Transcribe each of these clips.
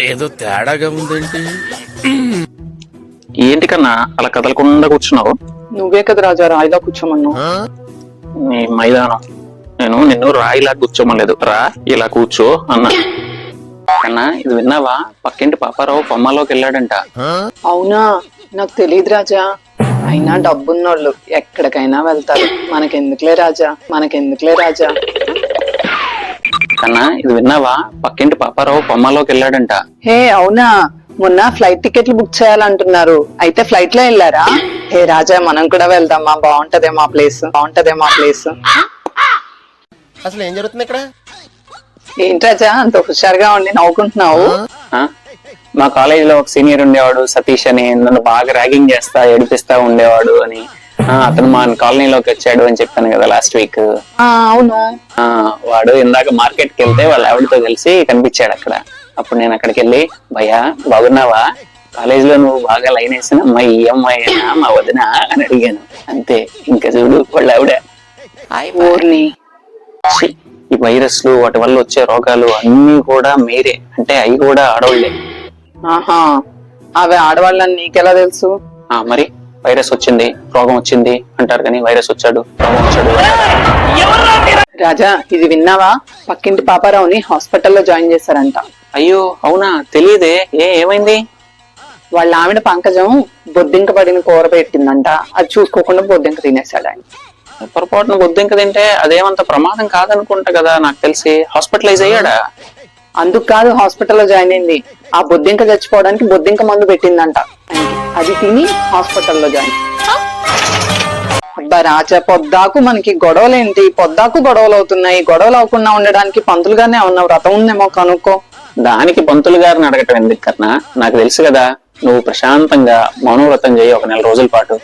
ఏదో తేడాగా ఉందేంటి ఏంటి కన్నా అలా కదలకుండా కూర్చున్నావు? నువ్వే కదా రాజా రాయిలా కూర్చోమన్నావు. నీ మైదానం. నేను నిన్ను రాయిలా కూర్చోమలేదు రా ఇలా కూర్చో అన్నా. కన్నా ఇది విన్నావా? పక్కింటి పాపారావు బొమ్మలోకి వెళ్ళాడంట. అవునా? నాకు తెలియదు రాజా. అయినా డబ్బున్నోళ్ళు ఎక్కడికైనా వెళ్తారు. మనకెందుకులే రాజా? మనకెందుకులే రాజా? కన్నా ఇది విన్నావా? పక్కింటి పాపారావు బొమ్మలోకి వెళ్ళాడంట. హే అవునా? మొన్న ఫ్లైట్ టికెట్లు బుక్ చేయాలంటున్నారు. అయితే ఫ్లైట్లో వెళ్ళారా? హే రాజా మనం కూడా వెళ్దామా? బాగుంటదేమో ఆ ప్లేస్ బాగుంటదేమో ఆ ప్లేస్ అసలు ఏం జరుగుతుంది ఇక్కడ? ఏంటి రాజా అంత హుషారుగా ఉండి నవ్వుకుంటున్నావు? ఆ? మా కాలేజీలో ఒక సీనియర్ ఉండేవాడు సతీష్ అని. నన్ను బాగా ర్యాగింగ్ చేస్తా ఏడిపిస్తా ఉండేవాడు అని. అతను మా కాలనీలోకి వచ్చాడు అని చెప్పాను కదా లాస్ట్ వీక్ అవును. ఆ వాడు ఇందాక మార్కెట్కి వెళ్తే వాళ్ళ ఆవిడతో కలిసి కనిపించాడు అక్కడ. అప్పుడు నేను అక్కడికి వెళ్ళి భయ్యా బాగున్నావా? కాలేజ్లో నువ్వు బాగా లైన్ వేసిన మా ఈ అమ్మాయి మా వదిన? అని అడిగాను. అంతే. ఇంకా చూడు వాళ్ళ ఆవిడ. ఊర్ని. ఈ వైరస్లు వాటి వల్ల వచ్చే రోగాలు అన్ని కూడా మీరే. అంటే అవి కూడా ఆడవాళ్ళే. ఆహా. అవి ఆడవాళ్ళని నీకెలా తెలుసు? ఆ మరి? వైరస్ వచ్చింది రోగం వచ్చింది అంటారు కానీ వైరస్ వచ్చాడు రోగం వచ్చాడు. రాజా ఇది విన్నావా? పక్కింటి పాపారావుని హాస్పిటల్లో జాయిన్ చేశారంట. అయ్యో అవునా? తెలియదే ఏ ఏమైంది? వాళ్ళ ఆవిడ పంకజం బొద్దింక పడిన కూర పెట్టిందంట. అది చూసుకోకుండా బొద్దింక తినేశాడు ఆయన. పొరపాటున బొద్దింక తింటే అదేమంత ప్రమాదం కాదనుకుంటా కదా నాకు తెలిసి. హాస్పిటలైజ్ అయ్యాడా? అందుకు కాదు హాస్పిటల్లో జాయిన్ అయింది. ఆ బొద్దింక చచ్చిపోవడానికి బొద్దింక మందు పెట్టిందంట. అది తిని హాస్పిటల్లో జాయిన్. అబ్బా రాజా పొద్దాకు మనకి గొడవలేంటి? పొద్దాకు గొడవలు అవుతున్నాయి. గొడవలు అవ్వకుండా ఉండడానికి పంతులుగానే ఉన్న వ్రతం ఉందేమో కనుక్కో. దానికి పంతులు గారిని అడగటం ఎందుకు కన్నా నాకు తెలుసు కదా నువ్వు ప్రశాంతంగా మౌనవ్రతం చేయి ఒక నెల రోజుల పాటు.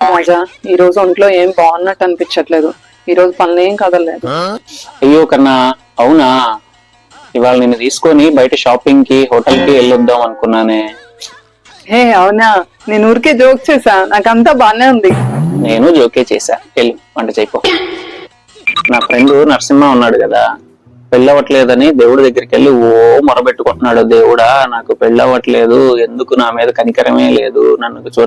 రాజా ఈ రోజు ఒంట్లో ఏం బాగున్నట్టు అనిపించట్లేదు. ఈ రోజు పనులు ఏం కదలలేదు. అయ్యో కన్నా అవునా? ఇవాళ నిన్ను తీసుకొని బయట షాపింగ్కి హోటల్కి వెళ్ళొద్దాం అనుకున్నానే. హే అవునా? నేను ఊరికే జోక్ చేశా. నాకంతా బానే ఉంది. నేను జోకే చేశా. వెళ్ళు వంట చేయపో. నా ఫ్రెండ్ నరసింహ ఉన్నాడు కదా. పెళ్ళవట్లేదని దేవుడి దగ్గరికి వెళ్ళి ఓ మొరబెట్టుకుంటున్నాడు. దేవుడా నాకు పెళ్ళవట్లేదు ఎందుకు నా మీద కనికరమే లేదు? నన్ను చూ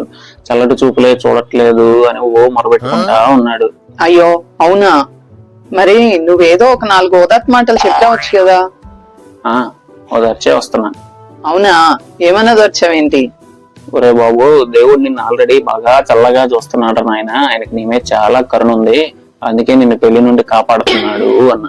చల్లటి చూపులే చూడట్లేదు అని ఓ మొరబెట్టుకుంటా ఉన్నాడు. అయ్యో అవునా? మరి నువ్వేదో ఒక నాలుగు ఓదాత్ మాటలు చెప్పవచ్చు కదా. ఆ ఓదార్చే వస్తున్నా. అవునా? ఏమన్నది వచ్చావేంటి ఒరే బాబు దేవుడు నిన్ను ఆల్రెడీ బాగా చల్లగా చూస్తున్నాడు నాయన. ఆయనకి నీ మీద చాలా కరుణ ఉంది. అందుకే నిన్ను పెళ్ళి నుండి కాపాడుతున్నాడు అన్న.